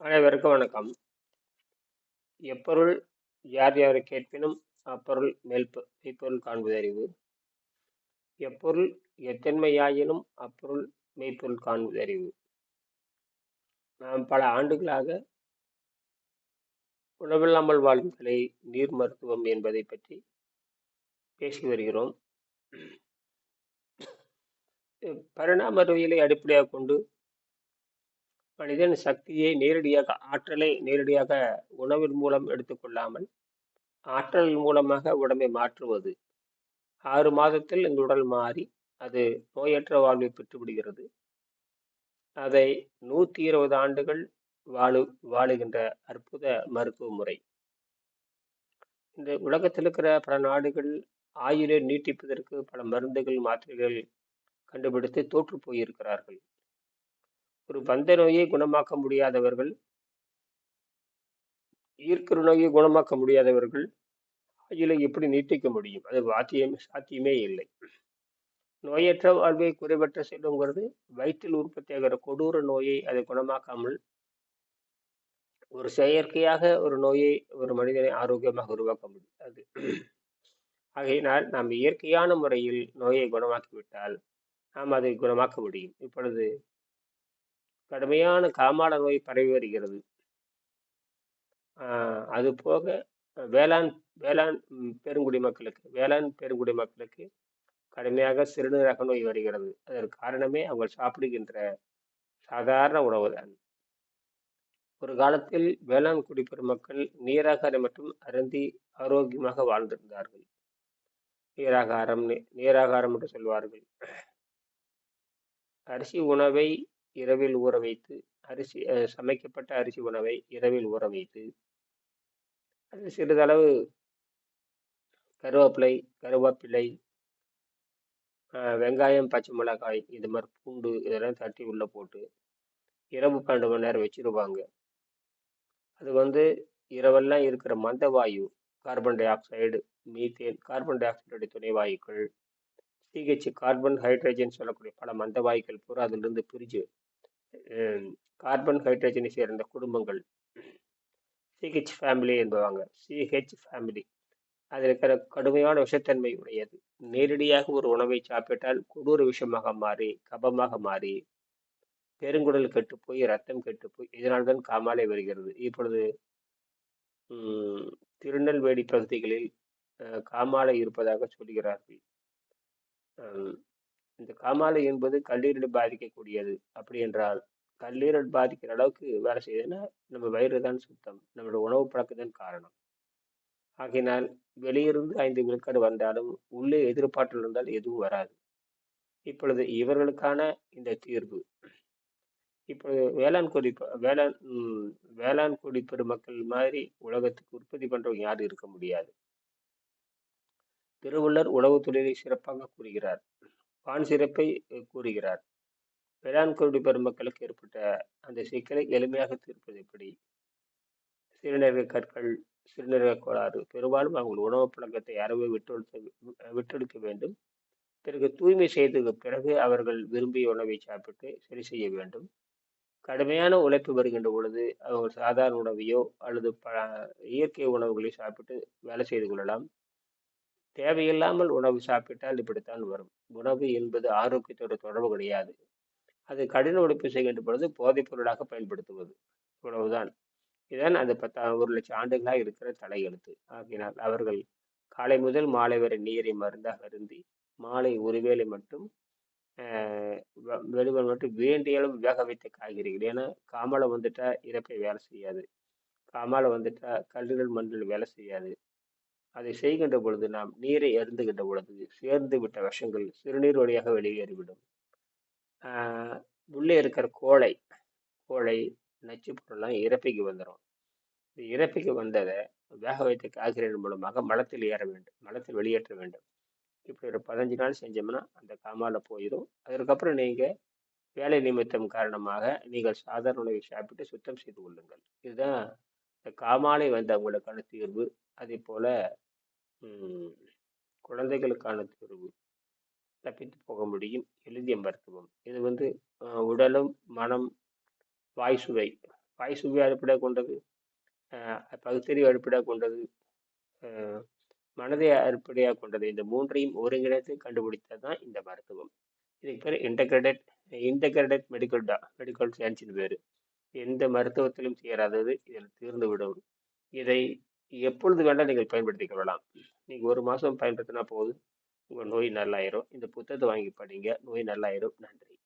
அனைவருக்கும் வணக்கம். எப்பொருள் யார் யாரை கேட்பினும் அப்பொருள் மேல் மெய்ப்பொருள் காண்பதறிவு. எப்பொருள் எத்தன்மையாயினும் அப்பொருள் மெய்ப்பொருள் காண்பதறிவு. நாம் பல ஆண்டுகளாக உணவில்லாமல் வாழும் கலை நீர் மருத்துவம் என்பதைப் பற்றி பேசி வருகிறோம். பரிணாம அறிவியலை அடிப்படையாக கொண்டு மனிதன் சக்தியை நேரடியாக ஆற்றலை நேரடியாக உணவின் மூலம் எடுத்துக்கொள்ளாமல் ஆற்றல் மூலமாக உடம்பை மாற்றுவது. ஆறு மாதத்தில் இந்த உடல் மாறி அது நோயற்ற வாழ்வை பெற்றுவிடுகிறது. அதை நூற்றி இருபது ஆண்டுகள் வாழு வாழுகின்ற அற்புத மருத்துவ முறை. இந்த உலகத்தில் இருக்கிற பல நாடுகள் ஆயுளை நீட்டிப்பதற்கு பல மருந்துகள் மாத்திரைகள் கண்டுபிடித்து தோற்று போயிருக்கிறார்கள். ஒரு பந்த நோயை குணமாக்க முடியாதவர்கள் ஈர்க்கிற நோயை குணமாக்க முடியாதவர்கள் ஆயுளை எப்படி நீட்டிக்க முடியும்? அது வாத்தியம் சாத்தியமே இல்லை. நோயற்ற வாழ்வை குறைவற்ற செல்லுங்கிறது வயிற்றில் உற்பத்தியாகிற கொடூர நோயை அதை குணமாக்காமல் ஒரு செயற்கையாக ஒரு நோயை ஒரு மனிதனை ஆரோக்கியமாக உருவாக்க முடியாது. ஆகையினால் நாம் இயற்கையான முறையில் நோயை குணமாக்கிவிட்டால் நாம் அதை குணமாக்க முடியும். இப்பொழுது கடுமையான காமால நோய் பரவி வருகிறது. அது போக வேளாண் வேளாண் பெருங்குடி மக்களுக்கு வேளாண் பெருங்குடி மக்களுக்கு கடுமையாக சிறுநீரக நோய் வருகிறது. அதற்கு காரணமே அவங்க சாப்பிடுகின்ற சாதாரண உணவு தான் ஒரு காலத்தில் வேளாண் குடிப்பெறும் மக்கள் நீராகாரம் மற்றும் அருந்தி ஆரோக்கியமாக வாழ்ந்திருந்தார்கள். நீராகாரம் நீராகாரம் என்று சொல்வார்கள். அரிசி உணவை இரவில் ஊற வைத்து அரிசி சமைக்கப்பட்ட அரிசி உணவை இரவில் ஊற வைத்து அது சிறிதளவு கருவேப்பிலை கருவேப்பிலை வெங்காயம் பச்சை மிளகாய் இது மாதிரி பூண்டு இதெல்லாம் தட்டி உள்ளே போட்டு இரவு பன்னெண்டு மணி நேரம் வச்சிருவாங்க அது வந்து இரவெல்லாம் இருக்கிற மந்த வாயு carbon dioxide methane carbon dioxide துணை வாயுக்கள் சிஹெச் கார்பன் ஹைட்ரஜன் சொல்லக்கூடிய பல மந்த வாயுக்கள் பூரா அதிலிருந்து பிரிஞ்சு கார்பன் ஹைட்ரஜனை சேர்ந்த குடும்பங்கள். சிஹெச் ஃபேமிலி என்பவாங்க. சிஹெச் ஃபேமிலி அதில் இருக்கிற கடுமையான விஷத்தன்மை உடையது. நேரடியாக ஒரு உணவை சாப்பிட்டால் கொடூர விஷமாக மாறி கபமாக மாறி பெருங்குடல் கெட்டு போய் ரத்தம் கெட்டு போய் இதனால்தான் காமாலை வருகிறது. இப்பொழுது திருநெல்வேலி பகுதிகளில் காமாலை இருப்பதாக சொல்கிறார்கள். இந்த காமாலை என்பது கல்லீரல் பாதிக்கக்கூடியது. அப்படி என்றால் கல்லீரல் பாதிக்கிற அளவுக்கு வேலை செய்யுதுன்னா நம்ம வயிறு தான் சுத்தம் நம்மளோட உணவு பழக்கத்தின் காரணம். ஆகையினால் வெளியிருந்து ஐந்து விழுக்காடு வந்தாலும் உள்ளே எதிர்பார்ப்பில் இருந்தால் எதுவும் வராது. இப்பொழுது இவர்களுக்கான இந்த தீர்வு. இப்பொழுது வேளாண் குடி வேளாண் வேளாண் குடி பெருமக்கள் மாதிரி உலகத்துக்கு உற்பத்தி பண்றவங்க யாரும் இருக்க முடியாது. திருவள்ளுவர் உழவு தொழிலை சிறப்பாக கூறுகிறார். பான் சிறப்பை கூறுகிறார். வேளாண் குருடி பெருமக்களுக்கு ஏற்பட்ட அந்த சிக்கலை எளிமையாக தீர்ப்பது எப்படி? சிறுநீரக கற்கள் சிறுநீரக கோளாறு பெரும்பாலும் அவங்கள் உணவு பழக்கத்தை யாரவே விட்டொழுத்த விட்டெடுக்க வேண்டும். பிறகு தூய்மை செய்த பிறகு அவர்கள் விரும்பிய உணவை சாப்பிட்டு சரி செய்ய வேண்டும். கடுமையான உழைப்பு வருகின்ற பொழுது அவங்க சாதாரண உணவையோ அல்லது ப இயற்கை உணவுகளை சாப்பிட்டு வேலை செய்து கொள்ளலாம். தேவையில்லாமல் உணவு சாப்பிட்டால் இப்படித்தான் வரும். உணவு என்பது ஆரோக்கியத்தோட தொடர்பு கிடையாது. அது கடின உழைப்பு செய்கின்ற பொழுது போதைப் பொருளாக பயன்படுத்துவது இவ்வளவுதான் இதுதான் அந்த பத்தா ஒரு லட்சம் ஆண்டுகளாக இருக்கிற தலையெழுத்து. ஆகினால் அவர்கள் காலை முதல் மாலை வரை நீரை மருந்தாக அருந்தி மாலை ஒருவேளை மட்டும் வெளிவன் மட்டும் வேண்டிய அளவு வேக வைத்த காய்கறிகள் ஏன்னா காமாலை வந்துட்டா இறப்பை வேலை செய்யாது. காமாலை வந்துட்டா கல்லீரல் மண்டல் வேலை செய்யாது. அதை செய்கின்ற பொழுது நாம் நீரை அருந்துகின்ற பொழுது சேர்ந்து விட்ட விஷங்கள் சிறுநீர் வழியாக வெளியேறிவிடும். உள்ளே இருக்கிற கோழை கோழை நச்சு பொருள்லாம் இறப்பைக்கு வந்துடும் இந்த இறப்பைக்கு வந்ததை வேக வைத்த காய்கறிகள் மூலமாக மலத்தில் ஏற வேண்டும் மலத்தில் வெளியேற்ற வேண்டும். இப்படி ஒரு பதினஞ்சு நாள் செஞ்சோம்னா அந்த காமால போயிடும் அதற்கப்புறம் நீங்கள் வேலை நிமித்தம் காரணமாக நீங்கள் சாதாரண உணவை சாப்பிட்டு சுத்தம் செய்து கொள்ளுங்கள். இதுதான் இந்த காமாலை வந்தவங்களுக்கான தீர்வு அதே போல் குழந்தைகளுக்கான தீர்வு தப்பித்து போக முடியும் எழுதிய மருத்துவம். இது வந்து உடலும் மனம் வாய் சுவை வாய் சுவை அடிப்படையாக கொண்டது பகுத்தறிவு அடிப்படையாக கொண்டது மனதை அடிப்படையாக கொண்டது. இந்த மூன்றையும் ஒருங்கிணைத்து கண்டுபிடித்தது தான் இந்த மருத்துவம். இதுக்கு பேர் இன்டகிரேட்டட் இன்டகிரேட்டட் மெடிக்கல் டா மெடிக்கல் சயின்ஸின் பேர். எந்த மருத்துவத்திலும் சேராதது இதில் தீர்ந்து விடும். இதை எப்பொழுது வேண்டாம் நீங்கள் பயன்படுத்திக் கொள்ளலாம். நீங்கள் ஒரு மாதம் பயன்படுத்தினா போதும். உங்கள் நோய் நல்லாயிரும். இந்த புத்தகத்தை வாங்கி படிங்க. நோய் நல்லாயிரும். நன்றி.